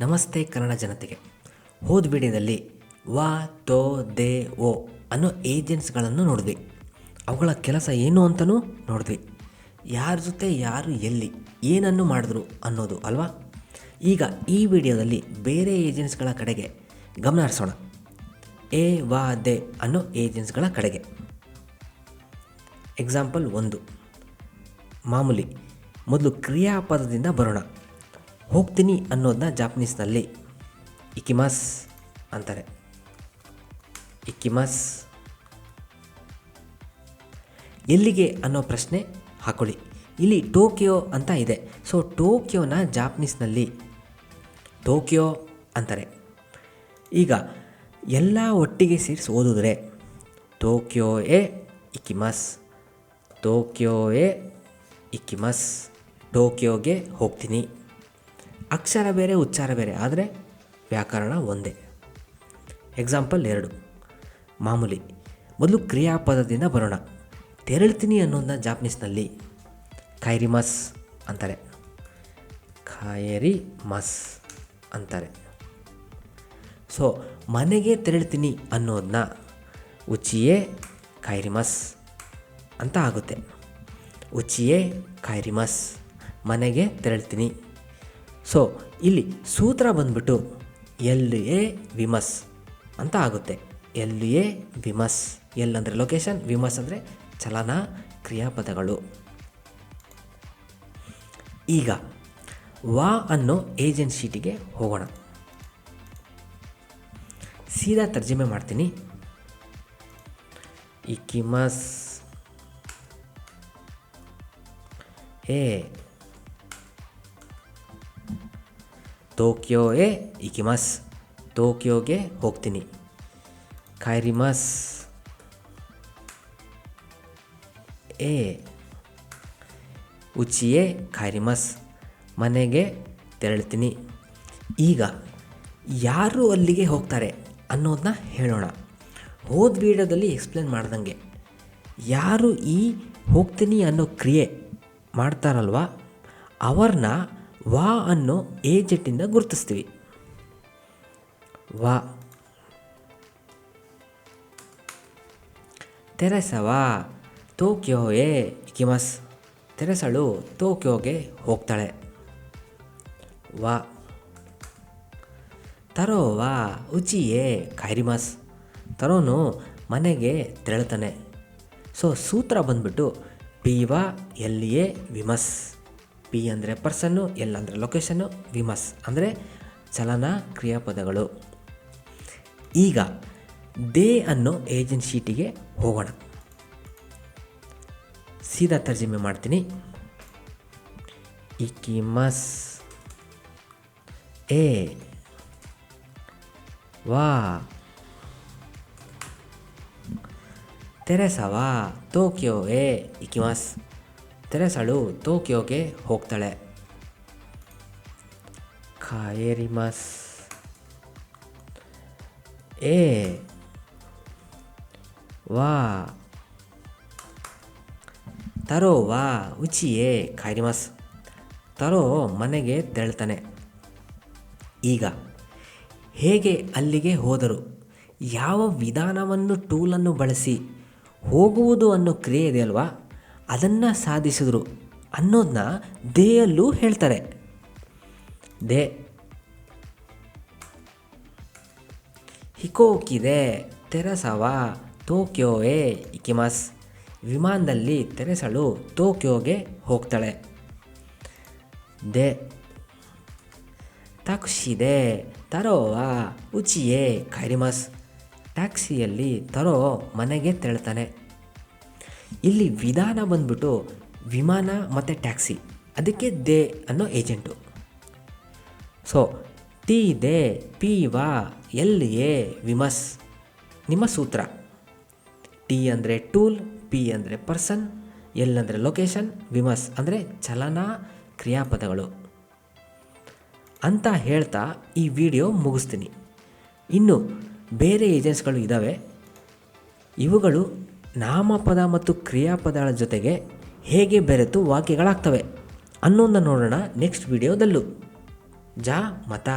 ನಮಸ್ತೆ ಕನ್ನಡ ಜನತೆಗೆ. ಹೋದ ವಿಡಿಯೋದಲ್ಲಿ ವಾ, ತೋ, ದೇ, ಓ ಅನ್ನೋ ಏಜೆಂಟ್ಸ್ಗಳನ್ನು ನೋಡಿದ್ವಿ. ಅವುಗಳ ಕೆಲಸ ಏನು ಅಂತಲೂ ನೋಡಿದ್ವಿ. ಯಾರ ಜೊತೆ, ಯಾರು ಎಲ್ಲಿ, ಏನನ್ನು ಮಾಡಿದ್ರು ಅನ್ನೋದು ಅಲ್ವಾ? ಈಗ ಈ ವಿಡಿಯೋದಲ್ಲಿ ಬೇರೆ ಏಜೆಂಟ್ಸ್ಗಳ ಕಡೆಗೆ ಗಮನ ಹರಿಸೋಣ. ಎ, ವಾ, ದೆ ಅನ್ನೋ ಏಜೆಂಟ್ಸ್ಗಳ ಕಡೆಗೆ. ಎಕ್ಸಾಂಪಲ್ ಒಂದು. ಮಾಮೂಲಿ, ಮೊದಲು ಕ್ರಿಯಾಪದದಿಂದ ಬರೋಣ. ಹೋಗ್ತೀನಿ ಅನ್ನೋದನ್ನ ಜಾಪನೀಸ್ನಲ್ಲಿ ಇಕಿಮಾಸ್ ಅಂತಾರೆ. ಇಕ್ಕಿಮಾಸ್ ಎಲ್ಲಿಗೆ ಅನ್ನೋ ಪ್ರಶ್ನೆ ಹಾಕೊಳ್ಳಿ. ಇಲ್ಲಿ ಟೋಕಿಯೋ ಅಂತ ಇದೆ. ಸೊ ಟೋಕಿಯೋನ ಜಾಪನೀಸ್ನಲ್ಲಿ ಟೋಕಿಯೋ ಅಂತಾರೆ. ಈಗ ಎಲ್ಲ ಒಟ್ಟಿಗೆ ಸೇರಿಸಿ ಓದಿದ್ರೆ ಟೋಕಿಯೋ ಎ ಇಕಿಮಸ್. ಟೋಕಿಯೋ ಎ ಇಕಿಮಸ್. ಟೋಕಿಯೋಗೆ ಹೋಗ್ತೀನಿ. ಅಕ್ಷರ ಬೇರೆ, ಉಚ್ಚಾರ ಬೇರೆ, ಆದರೆ ವ್ಯಾಕರಣ ಒಂದೇ. ಎಕ್ಸಾಂಪಲ್ ಎರಡು. ಮಾಮೂಲಿ, ಮೊದಲು ಕ್ರಿಯಾಪದದಿಂದ ಬರೋಣ. ತೆರಳ್ತೀನಿ ಅನ್ನೋದನ್ನ ಜಾಪನೀಸ್ನಲ್ಲಿ ಖೈರಿಮಸ್ ಅಂತಾರೆ. ಖಾಯರಿ ಮಸ್ ಅಂತಾರೆ. ಸೊ ಮನೆಗೆ ತೆರಳ್ತೀನಿ ಅನ್ನೋದನ್ನ ಉಚಿಯೇ ಖೈರಿಮಸ್ ಅಂತ ಆಗುತ್ತೆ. ಉಚಿಯೇ ಖೈರಿಮಸ್ ಮನೆಗೆ ತೆರಳ್ತೀನಿ. ಸೊ ಇಲ್ಲಿ ಸೂತ್ರ ಬಂದ್ಬಿಟ್ಟು ಎಲ್ ಎ ವಿಮಸ್ ಅಂತ ಆಗುತ್ತೆ. ಎಲ್ ಎ ವಿಮಸ್. ಎಲ್ ಅಂದರೆ ಲೊಕೇಶನ್ ವಿಮಸ್ ಅಂದರೆ ಚಲನ ಕ್ರಿಯಾಪದಗಳು. ಈಗ, ವಾ ಅನ್ನೋ ಏಜೆಂಟ್ ಶೀಟಿಗೆ ಹೋಗೋಣ. ಸೀದಾ ತರ್ಜಮೆ ಮಾಡ್ತೀನಿ. ಇಕಿಮಸ್. ಎ ಟೋಕಿಯೋ ಎ ಇಕಿಮಸ್ ಟೋಕಿಯೋಗೆ ಹೋಗ್ತೀನಿ ಕೈರಿಮಸ್ ಎ ಉಚಿಯೇ ಖೈರಿಮಸ್ ಮನೆಗೆ ತೆರಳ್ತೀನಿ ಈಗ ಯಾರು ಅಲ್ಲಿಗೆ ಹೋಗ್ತಾರೆ ಅನ್ನೋದನ್ನ ಹೇಳೋಣ. ಹೋದ ವಿಡಿಯೋದಲ್ಲಿ ಎಕ್ಸ್ಪ್ಲೇನ್ ಮಾಡ್ದಂಗೆ. ಯಾರು ಈ ಹೋಗ್ತೀನಿ ಅನ್ನೋ ಕ್ರಿಯೆ ಮಾಡ್ತಾರಲ್ವ? ಅವ್ರನ್ನ ವಾ ಅನ್ನೋ ಏಜೆಟ್ಟಿಂದ ಗುರುತಿಸ್ತೀವಿ. ವಾ. ತೆರೆಸವಾ. ಎ ಕಿಮಸ್ ತೆರೆಸಳು ಟೋಕಿಯೋಗೆ ಹೋಗ್ತಾಳೆ. ವಾ. ತರೋವಾ ಉಚಿಯೇ ಖೈರಿಮಸ್. ತರೋನು ಮನೆಗೆ ತೆರಳುತ್ತಾನೆ. ಸೊ ಸೂತ್ರ ಬಂದ್ಬಿಟ್ಟು ಪಿ ವಾ ಎಲ್ಲಿಯೇ ವಿಮಸ್. ಪಿ ಅಂದರೆ ಪರ್ಸನ್ನು, ಎಲ್ ಅಂದರೆ ಲೊಕೇಶನ್ನು, ವಿಮಸ್ ಅಂದರೆ ಚಲನ ಕ್ರಿಯಾಪದಗಳು. ಈಗ ದೇ ಅನ್ನೋ ಏಜೆಂಟ್ ಶೀಟಿಗೆ ಹೋಗೋಣ. ಸೀದಾ ತರ್ಜಮೆ ಮಾಡ್ತೀನಿ. ಇಕಿಮಸ್. ಎ. ವಾ. ತೆರೆಸವಾ. ಟೋಕಿಯೋ. ಎ. ಇಕಿಮಸ್. ತೆರೆಸಳು ಟೋಕಿಯೋಗೆ ಹೋಗ್ತಾಳೆ. ಕಾಯೇರಿಮಾಸ್. ಏ, ವಾ. ತರೋ ವಾ, ಉಚಿಯೇ, ಕಾಯರಿಮಾಸ್. ತರೋ ಮನೆಗೆ ತೆರಳ್ತಾನೆ. ಈಗ, ಹೇಗೆ ಅಲ್ಲಿಗೆ ಹೋದರು? ಯಾವ ವಿಧಾನವನ್ನು ಟೂಲನ್ನು ಬಳಸಿ ಹೋಗುವುದು ಅನ್ನೋ ಕ್ರಿಯೆ ಇದೆಯಲ್ವಾ? ಅದನ್ನು ಸಾಧಿಸಿದ್ರು ಅನ್ನೋದನ್ನ ದೇಯಲ್ಲೂ ಹೇಳ್ತಾರೆ. ದೇ. ಹಿಕೋಕಿದೆ, ತೆರಸವಾ ಎ ಇಕಿಮಸ್. ವಿಮಾನದಲ್ಲಿ ತೆರೆಸಳು, ಟೋಕಿಯೋಗೆ ಹೋಗ್ತಾಳೆ. ದೆ. ತಕ್ಷಿದೆ, ತರೋವ, ಉಚಿಯೇ ಖೈರಿಮಸ್ ಟ್ಯಾಕ್ಸಿಯಲ್ಲಿ ತರೋ ಮನೆಗೆ ತೆರಳ್ತಾನೆ. ಇಲ್ಲಿ ವಿಧಾನ ಬಂದ್ಬಿಟ್ಟು ವಿಮಾನ ಮತ್ತು ಟ್ಯಾಕ್ಸಿ. ಅದಕ್ಕೆ ದೇ ಅನ್ನೋ ಏಜೆಂಟು. ಸೊ ಟಿ ದೇ ಪಿ ವಾ ಎಲ್ ಎ ವಿಮಸ್. ನಿಮ್ಮ ಸೂತ್ರ. ಟಿ ಅಂದರೆ ಟೂಲ್, ಪಿ ಅಂದರೆ ಪರ್ಸನ್, ಎಲ್ ಅಂದರೆ ಲೊಕೇಶನ್, ವಿಮಸ್ ಅಂದರೆ ಚಲನ ಕ್ರಿಯಾಪದಗಳು. ಅಂತ ಹೇಳ್ತಾ ಈ ವಿಡಿಯೋ ಮುಗಿಸ್ತೀನಿ. ಇನ್ನು ಬೇರೆ ಏಜೆನ್ಸ್ಗಳು ಇದ್ದಾವೆ ಇವುಗಳು ನಾಮಪದ ಮತ್ತು ಕ್ರಿಯಾಪದಗಳ ಜೊತೆಗೆ ಹೇಗೆ ಬೆರೆತು ವಾಕ್ಯಗಳಾಗ್ತವೆ ಅನ್ನೋದನ್ನ ನೋಡೋಣ ನೆಕ್ಸ್ಟ್ ವಿಡಿಯೋದಲ್ಲೂ ಜಾ ಮತ.